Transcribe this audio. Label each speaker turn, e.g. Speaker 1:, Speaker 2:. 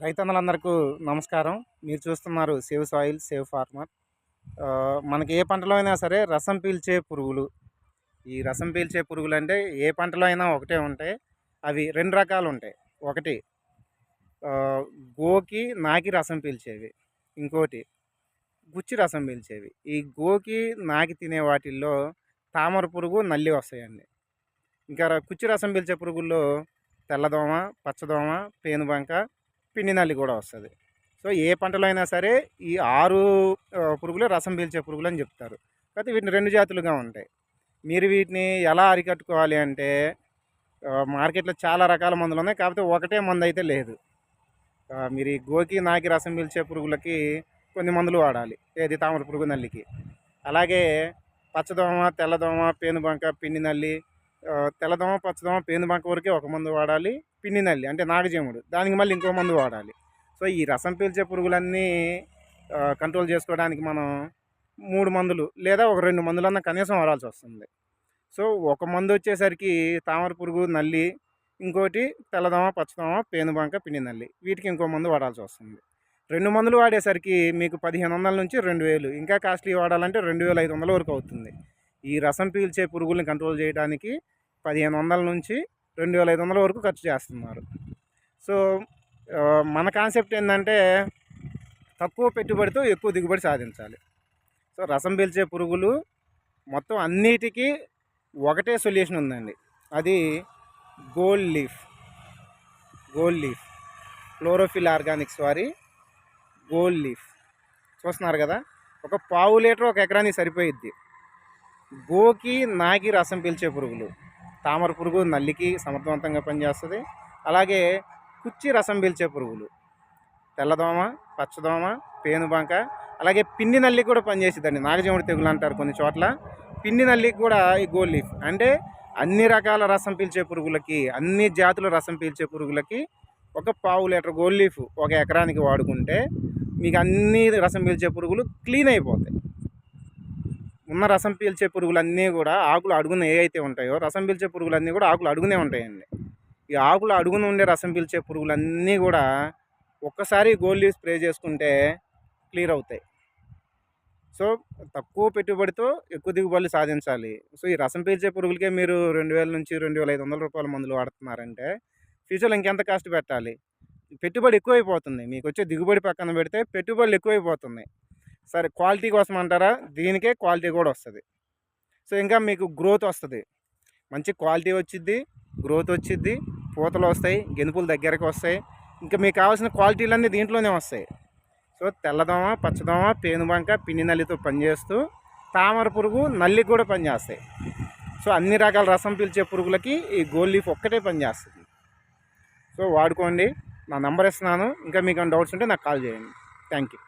Speaker 1: రైతన్నలందరికీ నమస్కారం. మీరు చూస్తున్నారు సేవ్ సాయిల్ సేవ్ ఫార్మర్. మనకి ఏ పంటలో అయినా సరే రసం పీల్చే పురుగులు. ఈ రసం పీల్చే పురుగులు అంటే ఏ పంటలో అయినా ఒకటే ఉంటాయి. అవి రెండు రకాలు ఉంటాయి. ఒకటి గోకి నాకి రసం పీల్చేవి. ఇంకోటి గుచ్చి రసం పీల్చేవి. ఈ గోకి నాకి తినే వాటిల్లో తామర పురుగు నల్లి వస్తాయండి. ఇంకా కుచ్చి రసం పీల్చే పురుగుల్లో తెల్లదోమ పచ్చదోమ పేనుబంక పిండి నల్లి కూడా వస్తుంది. సో ఏ పంటలో అయినా సరే ఈ ఆరు పురుగులు పురుగులే రసం పీల్చే పురుగులు అని చెప్తారు. కాకపోతే వీటిని రెండు జాతులుగా ఉంటాయి. మీరు వీటిని ఎలా అరికట్టుకోవాలి అంటే మార్కెట్లో చాలా రకాల మందులు ఉన్నాయి. కాకపోతే ఒకటే మందు అయితే లేదు. మీరు ఈ గోకి నాకి రసం పీల్చే పురుగులకి కొన్ని మందులు వాడాలి. ఏది? తామర పురుగు నల్లికి. అలాగే పచ్చదోమ తెల్లదోమ పేనుబంక పిండి నల్లి తెల్లదోమ పచ్చదోమ పేనుబంక వరకే ఒక మందు వాడాలి. పిండి నల్లి అంటే నాగజేముడు. దానికి మళ్ళీ ఇంకో మందు వాడాలి. సో ఈ రసం పీల్చే పురుగులన్నీ కంట్రోల్ చేసుకోవడానికి మనం మూడు మందులు లేదా ఒక రెండు మందులన్నా కనీసం వాడాల్సి వస్తుంది. సో ఒక మందు వచ్చేసరికి తామర పురుగు నల్లి ఇంకోటి తెల్లదోమ పచ్చదోమ పేనుబంక పిండి నల్లి. వీటికి ఇంకో మందు వాడాల్సి వస్తుంది. రెండు మందులు వాడేసరికి మీకు పదిహేను వందల నుంచి రెండు వేలు. ఇంకా కాస్ట్లీ వాడాలంటే రెండు వేల ఐదు వందల వరకు అవుతుంది. ఈ రసం పీల్చే పురుగుల్ని కంట్రోల్ చేయడానికి పదిహేను వందల నుంచి రెండు వేల ఐదు వందల వరకు ఖర్చు చేస్తున్నారు. సో మన కాన్సెప్ట్ ఏంటంటే తక్కువ పెట్టుబడితో ఎక్కువ దిగుబడి సాధించాలి. సో రసం పీల్చే పురుగులు మొత్తం అన్నిటికీ ఒకటే సొల్యూషన్ ఉందండి. అది gold leaf. Gold leaf. Chlorophyll organics వారి గోల్డ్ లీఫ్. చూస్తున్నారు కదా? ఒక పావు లీటర్ ఒక ఎకరానికి సరిపోయిద్ది. గోకి నాకి రసం పీల్చే పురుగులు. తామర పురుగు నల్లికి సమర్థవంతంగా పనిచేస్తుంది. అలాగే కుచ్చి రసం పీల్చే పురుగులు. తెల్లదోమ పచ్చదోమ పేనుబంక అలాగే పిండి నల్లికి కూడా పనిచేసిద్దండి నాగజముడి తెగులు అంటారు కొన్ని చోట్ల. పిండి నల్లికి కూడా ఈ గోల్ లీఫ్. అంటే అన్ని రకాల రసం పీల్చే పురుగులకి అన్ని జాతుల రసం పీల్చే పురుగులకి ఒక పావు లీటర్ గోల్ లీఫ్ ఒక ఎకరానికి వాడుకుంటే మీకు అన్ని రసం పీల్చే పురుగులు క్లీన్ అయిపోతాయి. ఉన్న రసం పీల్చే పురుగులన్నీ కూడా ఆకులు అడుగున ఏవైతే ఉంటాయో రసం పీల్చే పురుగులన్నీ కూడా ఆకులు అడుగునే ఉంటాయండి. ఈ ఆకులు అడుగున ఉండే రసం పీల్చే పురుగులన్నీ కూడా ఒక్కసారి గోల్డ్ లీవ్ స్ప్రే చేసుకుంటే క్లియర్ అవుతాయి. సో తక్కువ పెట్టుబడితో ఎక్కువ దిగుబడులు సాధించాలి. సో ఈ రసం పీల్చే పురుగులకే మీరు రెండు వేల నుంచి రెండు వేల ఐదు వందల రూపాయల మందులు వాడుతున్నారంటే ఫ్యూచర్లో ఇంకెంత కాస్ట్ పెట్టాలి? పెట్టుబడి ఎక్కువైపోతుంది. మీకు వచ్చే దిగుబడి పక్కన పెడితే పెట్టుబడులు ఎక్కువైపోతున్నాయి సరే క్వాలిటీ కోసం అంటారా? దీనికే క్వాలిటీ కూడా వస్తుంది. సో ఇంకా మీకు గ్రోత్ వస్తుంది. మంచి క్వాలిటీ వచ్చిద్ది గ్రోత్ వచ్చిద్ది పూతలు వస్తాయి గెనుపులు దగ్గరకు వస్తాయి. ఇంకా మీకు కావాల్సిన క్వాలిటీలన్నీ దీంట్లోనే వస్తాయి. సో తెల్లదోమ పచ్చదోమ పేనుబంక పిండి నల్లితో పనిచేస్తూ తామర పురుగు నల్లికి కూడా పనిచేస్తాయి సో అన్ని రకాల రసం పీల్చే పురుగులకి ఈ గోల్డ్ లీఫ్ ఒక్కటే పనిచేస్తుంది సో వాడుకోండి. నా నంబర్ ఇస్తున్నాను. ఇంకా మీకు డౌట్స్ ఉంటే నాకు కాల్ చేయండి. Thank you